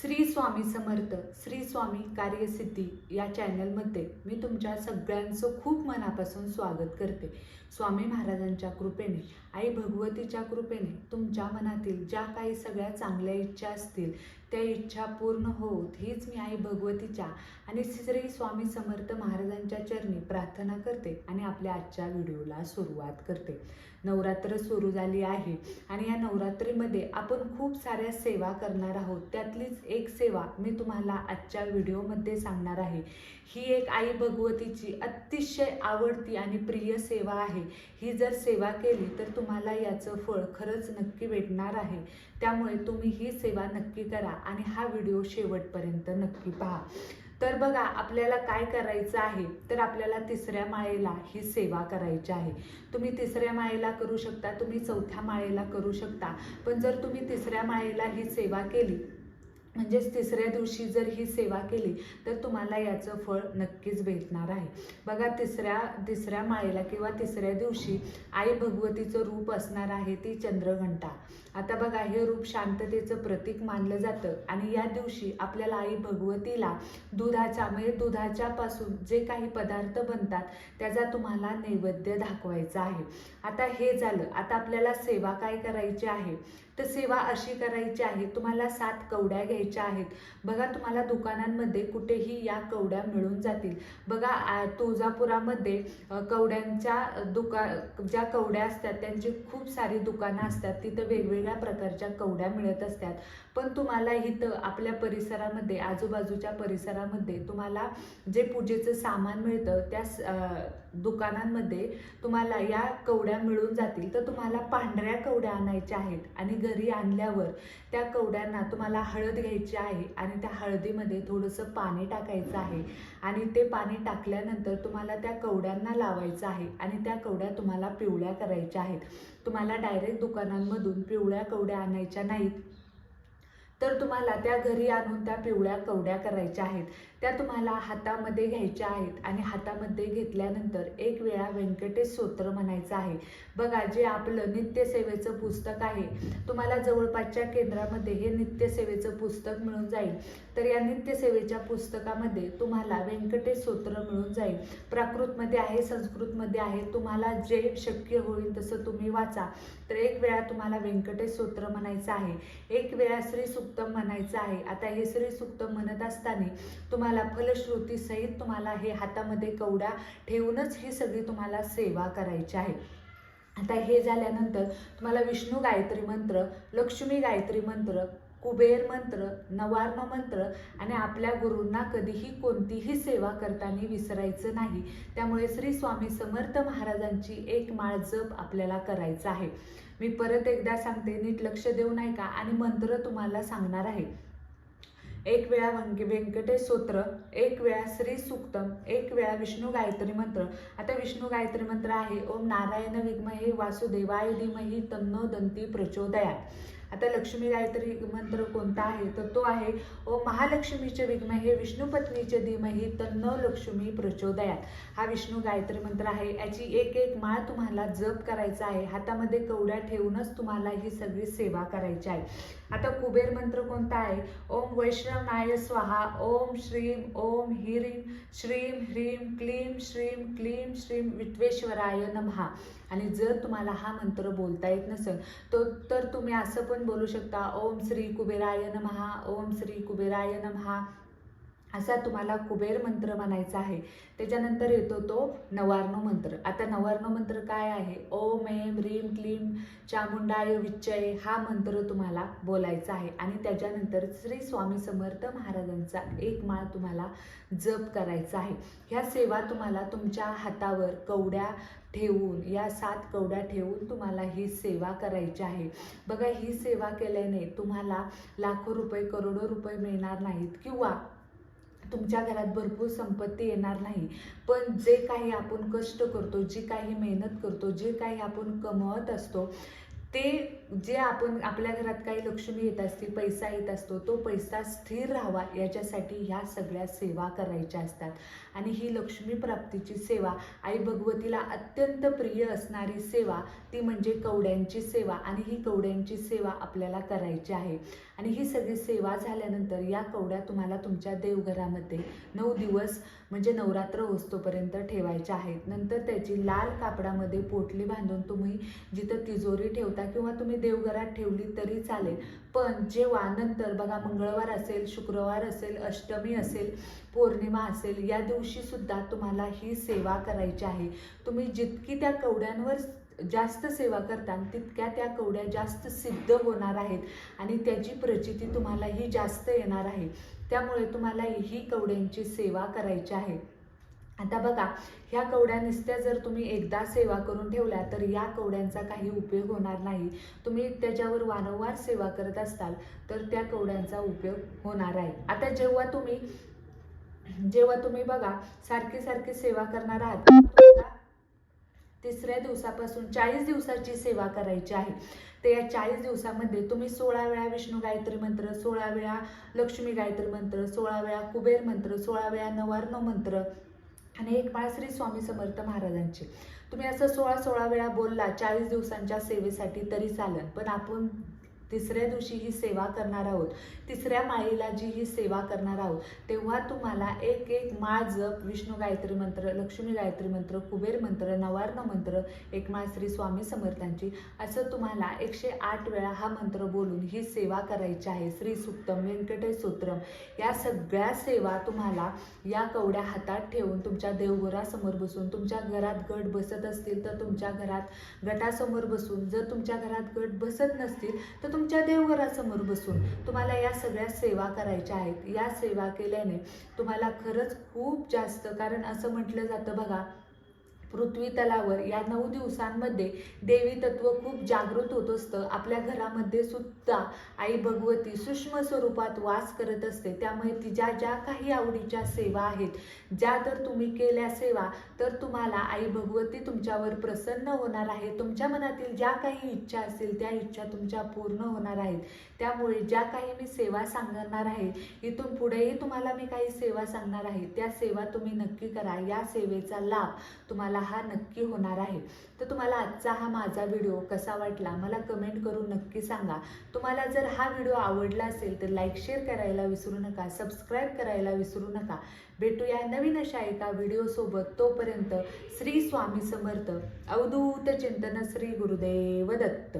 श्री स्वामी समर्थ श्री स्वामी कार्यसिद्धी या चॅनलमध्ये मी तुमच्या सगळ्यांचं खूप मनापासून स्वागत करते. स्वामी महाराजांच्या कृपेने आई भगवतीच्या कृपेने तुमच्या मनातील ज्या काही सगळ्या चांगल्या इच्छा असतील त्या इच्छा पूर्ण होत हीच मी आई भगवतीच्या आणि श्री स्वामी समर्थ महाराजांच्या चरणी प्रार्थना करते आणि आपल्या आजच्या व्हिडिओला सुरुवात करते. नवरात्र सुरू झाली आहे. आणि या नवरात्रीमध्ये आपण खूप साऱ्या सेवा करणार आहोत. त्यातलीच एक सेवा मी तुम्हाला आजच्या व्हिडिओमध्ये सांगणार आहे. ही एक आई भगवतीची अतिशय आवडती आणि प्रिय सेवा आहे. ही जर सेवा केली तर तुम्हाला याचं फळ खरंच नक्की भेटणार आहे. त्यामुळे तुम्ही ही सेवा नक्की करा आणि हा व्हिडिओ शेवटपर्यंत नक्की पहा. तर बघा आपल्याला काय करायचं आहे? तर आपल्याला तिसऱ्या माळेला ही सेवा करायची आहे. तुम्ही तिसऱ्या माळेला करू शकता तुम्ही चौथ्या माळेला करू शकता. पण जर तुम्ही तिसऱ्या माळेला ही सेवा केली म्हणजेच तिसऱ्या दिवशी जर ही सेवा केली तर तुम्हाला याचं फळ नक्कीच भेटणार आहे. बघा तिसऱ्या तिसऱ्या माळेला किंवा तिसऱ्या दिवशी आई भगवतीचं रूप असणार आहे ती चंद्रघंटा. आता बघा हे रूप शांततेचं प्रतीक मानलं जातं आणि या दिवशी आपल्याला आई भगवतीला दुधाच्या म्हणजे दुधाच्या पासून जे काही पदार्थ बनतात त्याचा तुम्हाला नैवेद्य दाखवायचा आहे. आता हे झालं आता आपल्याला सेवा काय करायची आहे? तर सेवा अशी करायची आहे तुम्हाला सात कवड्या घ्यायच्या आहेत. बघा तुम्हाला दुकानांमध्ये कुठेही या कवड्या मिळून जातील. बघा तुळजापुरामध्ये कवड्यांच्या दुका ज्या कवड्या असतात त्यांची खूप सारी दुकानं असतात. तिथं वेगवेगळ्या प्रकारच्या कवड्या मिळत असतात. पण तुम्हाला इथं आपल्या परिसरामध्ये आजूबाजूच्या परिसरामध्ये तुम्हाला जे पूजेचं सामान मिळतं त्या दुकानांमध्ये तुम्हाला या कवड्या मिळून जातील. तर तुम्हाला पांढऱ्या कवड्या आणायच्या आहेत आणि घरी आणल्यावर त्या कवड्यांना तुम्हाला हळद घ्यायची आहे आणि त्या हळदीमध्ये थोडंसं पाणी टाकायचं आहे. आणि ते पाणी टाकल्यानंतर तुम्हाला त्या कवड्यांना लावायचं आहे आणि त्या कवड्या तुम्हाला पिवळ्या करायच्या आहेत. तुम्हाला डायरेक्ट दुकानांमधून पिवळ्या कवड्या आणायच्या नाहीत. तर तुम्हाला त्या घरी आणून त्या पिवळ्या कवड्या करायच्या आहेत. त्या तुम्हाला हातामध्ये घ्यायच्या आहेत आणि हातामध्ये घेतल्यानंतर एक वेळा व्यंकटेश स्तोत्र म्हणायचं आहे. बघा जे आपलं नित्यसेवेचं पुस्तक आहे तुम्हाला जवळपासच्या केंद्रामध्ये हे नित्यसेवेचं पुस्तक मिळून जाईल. तर या नित्यसेवेच्या पुस्तकामध्ये तुम्हाला व्यंकटेश स्तोत्र मिळून जाईल. प्राकृतमध्ये आहे संस्कृतमध्ये आहे तुम्हाला जे शक्य होईल तसं तुम्ही वाचा. तर एक वेळा तुम्हाला व्यंकटेश स्तोत्र म्हणायचं आहे. एक वेळा श्री सुक्तम म्हणायचं आहे. आता हे श्री सुक्तम म्हणत असताना तुम्हाला फलश्रुती सहित तुम्हाला हे हातामध्ये कवड्या ठेवूनच ही सगळी तुम्हाला सेवा करायची आहे. आता हे झाल्यानंतर तुम्हाला विष्णू गायत्री मंत्र लक्ष्मी गायत्री मंत्र कुबेर मंत्र नवार्म मंत्र आणि आपल्या गुरूंना कधीही कोणतीही सेवा करताना विसरायचं नाही. त्यामुळे श्री स्वामी समर्थ महाराजांची एक माळ जप आपल्याला करायचा आहे. मी परत एकदा सांगते नीट लक्ष देऊ नाही का आणि मंत्र तुम्हाला सांगणार आहे. एक वेळा वंके व्यंकटेश स्तोत्र एक वेळा श्री सुक्तम एक वेळा विष्णू गायत्री मंत्र. आता विष्णू गायत्री मंत्र आहे ओम नारायण विद्महे वासुदेवाय धीमहि तन्नो दंती प्रचोदयात. आता लक्ष्मी गायत्री मंत्र कोणता आहे? तर तो आहे ओ महालक्ष्मीचे विद्महे विष्णू पत्नीचे तर न लक्ष्मी प्रचोदयात. हा विष्णू गायत्री मंत्र आहे. याची एक एक माळ तुम्हाला जप करायचा आहे. हातामध्ये कवड्या ठेवूनच तुम्हाला ही सगळी सेवा करायची आहे. आता कुबेर मंत्र कोणता आहे? ओम वैष्णवनाय स्वाहा ओम श्रीम ओम हिरीम श्रीम ह्रीम क्लीम श्रीम क्लीम श्रीम विश्वेश्वराय नमहा. आणि जर तुम्हाला हा मंत्र बोलता येत नसेल तो तर तुम्ही असं पण बोलू शकता. ओम श्री कुबेराय नमहा ओम श्री कुबेराय नमहा असा तुम्हाला कुबेर मंत्र म्हणायचा आहे. त्याच्यानंतर येतो तो नवार्नो मंत्र. आता नवार्नो मंत्र काय आहे? ओम एम ह्रीम क्लीम चामुंडाय विच्चय हा मंत्र तुम्हाला बोलायचा आहे. आणि त्याच्यानंतर श्री स्वामी समर्थ महाराजांचा एक माळ तुम्हाला जप करायचा आहे. ह्या सेवा तुम्हाला तुमच्या हातावर कवड्या ठेवून या सात कवड्या ठेवून तुम्हाला ही सेवा करायची आहे. बघा ही सेवा केल्याने तुम्हाला लाखो रुपये करोडो रुपये मिळणार नाहीत. किंवा तुमच्या घरात भरपूर संपत्ती येणार नाही. पण जे काही आपण कष्ट करतो जी काही मेहनत करतो जे काही आपण कमवत असतो ते जे आपण आपल्या घरात काही लक्ष्मी येत असतील पैसा येत असतो तो पैसा स्थिर राहावा याच्यासाठी ह्या सगळ्या सेवा करायच्या असतात. आणि ही लक्ष्मी प्राप्तीची सेवा आई भगवतीला अत्यंत प्रिय असणारी सेवा ती म्हणजे कवड्यांची सेवा. आणि ही कवड्यांची सेवा आपल्याला करायची आहे. आणि ही सगळी सेवा झाल्यानंतर या कवड्या तुम्हाला तुमच्या देवघरामध्ये नऊ दिवस म्हणजे नवरात्र होस्तोपर्यंत ठेवायच्या आहेत. नंतर त्याची लाल कापडामध्ये पोटली बांधून तुम्ही जिथं तिजोरी ठेवता किंवा तुम्ही देवघरात ठेवली तरी चालेल. पण जेव्हा नंतर बघा मंगळवार असेल शुक्रवार असेल अष्टमी असेल पौर्णिमा असेल या दिवशीसुद्धा तुम्हाला ही सेवा करायची आहे. तुम्ही जितकी त्या कवड्यांवर जास्त सेवा करता तितक्या त्या कवड्या जास्त सिद्ध होणार आहेत आणि त्याची प्रचिती तुम्हाला ही जास्त येणार आहे. त्यामुळे तुम्हाला ही कवड्यांची सेवा करायची आहे. आता बघा ह्या कवड्या नुसत्या जर तुम्ही एकदा सेवा करून ठेवल्या तर या कवड्यांचा काही उपयोग होणार नाही. तुम्ही त्याच्यावर वारंवार सेवा करत असताल तर त्या कवड्यांचा उपयोग होणार आहे. आता जेव्हा तुम्ही जेव्हा तुम्ही बघा सारखी सारखी सेवा करणार आहात तुम्हाला तिसऱ्या दिवसापासून चाळीस दिवसाची सेवा करायची आहे. तर या चाळीस दिवसामध्ये तुम्ही सोळा वेळा विष्णू गायत्री मंत्र सोळा वेळा लक्ष्मी गायत्री मंत्र सोळा वेळा कुबेर मंत्र सोळा वेळा नवार्णव मंत्र आणि एक माळ श्री स्वामी समर्थ महाराजांचे. तुम्ही असं सोळा सोळा वेळा बोलला चाळीस दिवसांच्या सेवेसाठी तरी चालेल. पण आपण तिसऱ्या दिवशी ही सेवा करणार आहोत. तिसऱ्या माळीला जी ही सेवा करणार आहोत तेव्हा तुम्हाला एक एक माळ जप विष्णू गायत्री मंत्र लक्ष्मी गायत्री मंत्र कुबेर मंत्र नवार्ण मंत्र एक माळ श्री स्वामी समर्थांची असं तुम्हाला एकशे आठ वेळा हा मंत्र बोलून ही सेवा करायची आहे. श्री सुक्तम व्यंकटेश सूत्रम या सगळ्या सेवा तुम्हाला या कवड्या हातात ठेवून तुमच्या देवघरासमोर बसून तुमच्या घरात गट बसत असतील तर तुमच्या घरात गटासमोर बसून जर तुमच्या घरात गट बसत नसतील तर तुमच्या देवघरासमोर बसून तुम्हाला या सगळ्या सेवा करायच्या आहेत. या सेवा केल्याने तुम्हाला खरंच खूप जास्त कारण असं म्हटलं जातं बघा पृथ्वी तलावर या नऊ दिवसांमध्ये देवी तत्व खूप जागृत होत असतं. आपल्या घरामध्ये सुद्धा आई भगवती सूक्ष्म स्वरूपात वास करत असते. त्यामुळे तिच्या ज्या काही आवडीच्या सेवा आहेत ज्या जर तुम्ही केल्या सेवा तर तुम्हाला आई भगवती तुमच्यावर प्रसन्न होणार आहे. तुमच्या मनातील ज्या काही इच्छा असतील त्या इच्छा तुमच्या पूर्ण होणार आहेत. त्यामुळे ज्या काही मी सेवा सांगणार आहे इथून पुढेही तुम्हाला मी काही सेवा सांगणार आहे. त्या सेवा तुम्ही नक्की करा. या सेवेचा लाभ तुम्हाला हा नक्की होणार आहे. तर तुम्हाला आजचा हा माझा व्हिडिओ कसा वाटला? मला कमेंट करून नक्की सांगा. तुम्हाला जर हा व्हिडिओ आवडला असेल तर लाईक शेअर करायला विसरू नका. सबस्क्राईब करायला विसरू नका. भेटूया नवीन अशा एका व्हिडिओसोबत तोपर्यंत श्री स्वामी समर्थ. अवधूत चिंतन श्री गुरुदेव दत्त.